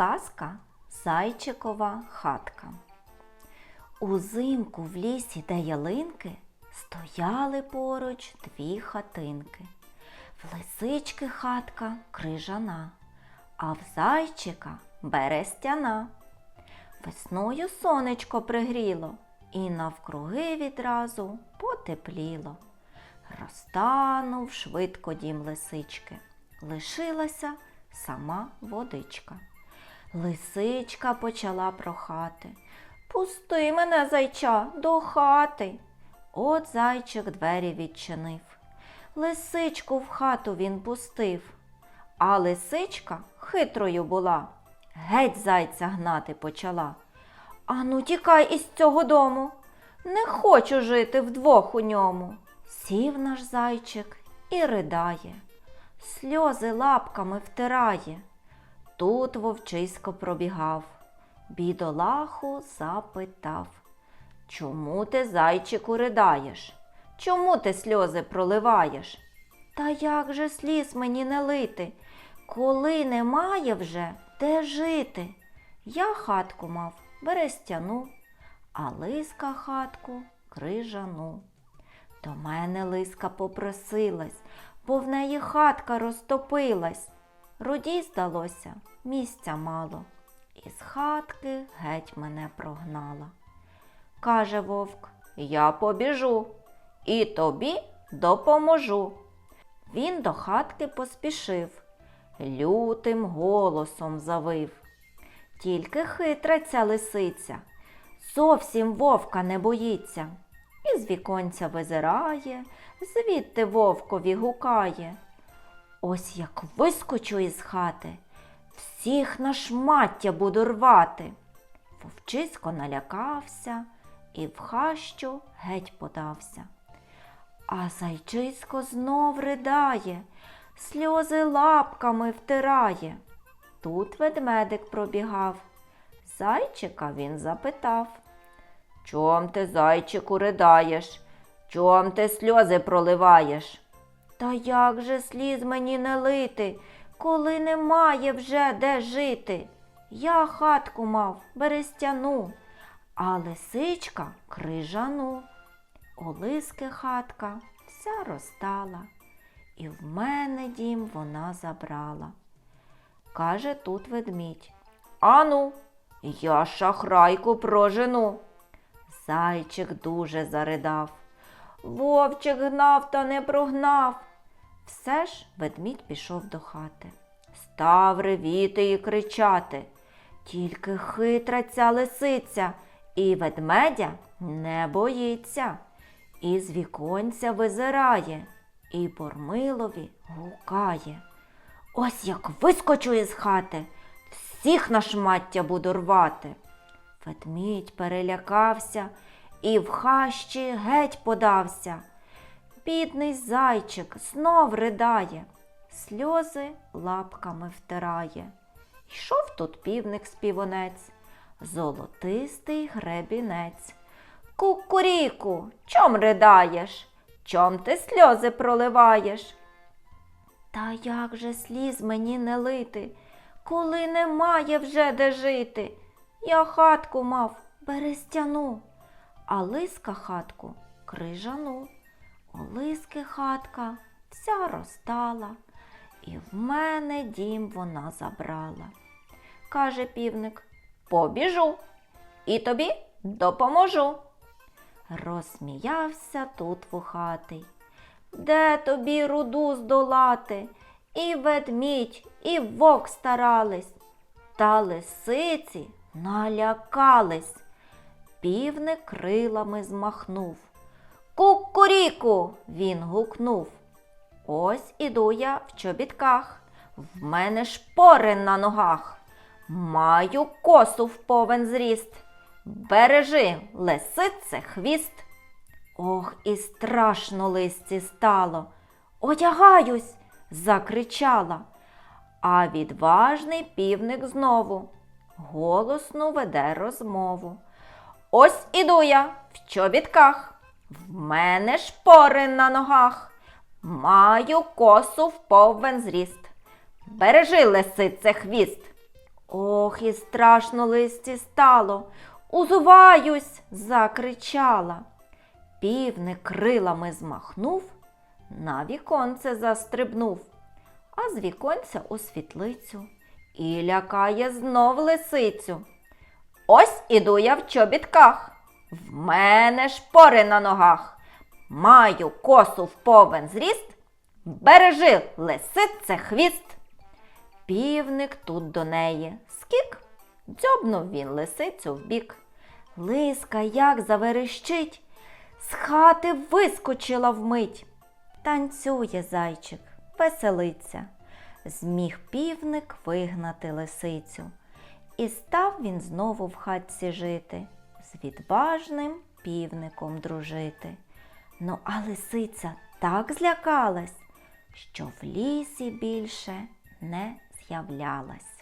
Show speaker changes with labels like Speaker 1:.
Speaker 1: Казка Зайчикова хатка. Узимку в лісі, де ялинки, стояли поруч дві хатинки. В лисички хатка крижана, а в зайчика берестяна. Весною сонечко пригріло, і навкруги відразу потепліло. Розтанув швидко дім лисички, лишилася сама водичка. Лисичка почала прохати. Пусти мене, зайча, до хати. От зайчик двері відчинив. Лисичку в хату він пустив, а лисичка хитрою була. Геть зайця гнати почала. Ану, тікай із цього дому. Не хочу жити вдвох у ньому. Сів наш зайчик і ридає, сльози лапками втирає. Тут вовчисько пробігав, бідолаху запитав. Чому ти, зайчику, ридаєш? Чому ти сльози проливаєш? Та як же сліз мені не лити, коли немає вже де жити? Я хатку мав берестяну, а лиска хатку крижану. До мене лиска попросилась, бо в неї хатка розтопилась. Рудій здалося, місця мало, із хатки геть мене прогнала. Каже вовк, я побіжу і тобі допоможу. Він до хатки поспішив, лютим голосом завив. Тільки хитра ця лисиця, зовсім вовка не боїться. Із віконця визирає, звідти вовкові гукає. Ось як вискочу із хати, всіх на шмаття буду рвати. Вовчисько налякався і в хащу геть подався. А зайчисько знов ридає, сльози лапками втирає. Тут ведмедик пробігав. Зайчика він запитав. Чом ти, зайчику, ридаєш? Чом ти сльози проливаєш? Та як же сліз мені не лити, коли немає вже де жити? Я хатку мав берестяну, а лисичка крижану. Олиски хатка вся розтала, і в мене дім вона забрала. Каже тут ведмідь. Ану, я шахрайку прожену. Зайчик дуже заридав. Вовчик гнав та не прогнав. Все ж ведмідь пішов до хати. Став ревіти і кричати. Тільки хитра ця лисиця і ведмедя не боїться. Із віконця визирає і Бормилові гукає. Ось як вискочу із хати, всіх на шмаття буду рвати. Ведмідь перелякався і в хащі геть подався. Бідний зайчик знов ридає, сльози лапками втирає. Йшов тут півник співонець, золотистий гребінець. Кукуріку, чом riдаєш? Чом ти сльози проливаєш? Та як же сліз мені не лити, коли немає вже де жити? Я хатку мав берестяну, а лиска хатку крижану. Олиски хатка вся розтала, і в мене дім вона забрала. Каже півник, побіжу і тобі допоможу. Розсміявся тут вухатий. Де тобі руду здолати? І ведмідь, і вовк старались, та лисиці налякались. Півник крилами змахнув. Кукуріку, він гукнув. Ось іду я в чобітках, в мене шпори на ногах. Маю косу в повен зріст. Бережи, лисице, хвіст. Ох, і страшно лисці стало. Одягаюсь, закричала. А відважний півник знову голосно веде розмову. Ось іду я в чобітках, в мене шпори на ногах, маю косу в повен зріст. Бережи, лисице, хвіст. Ох, і страшно листі стало. Узуваюсь, закричала. Півник крилами змахнув, на віконце застрибнув, а з віконця у світлицю і лякає знов лисицю. Ось іду я в чобітках, в мене шпори на ногах. Маю косу в повен зріст, бережи, лисице хвіст. Півник тут до неї скік, дзьобнув він лисицю вбік. Лиска як заверещить, з хати вискочила вмить. Танцює зайчик, веселиться. Зміг півник вигнати лисицю. І став він знову в хатці жити, з відважним півником дружити. Ну, а лисиця так злякалась, що в лісі більше не з'являлась.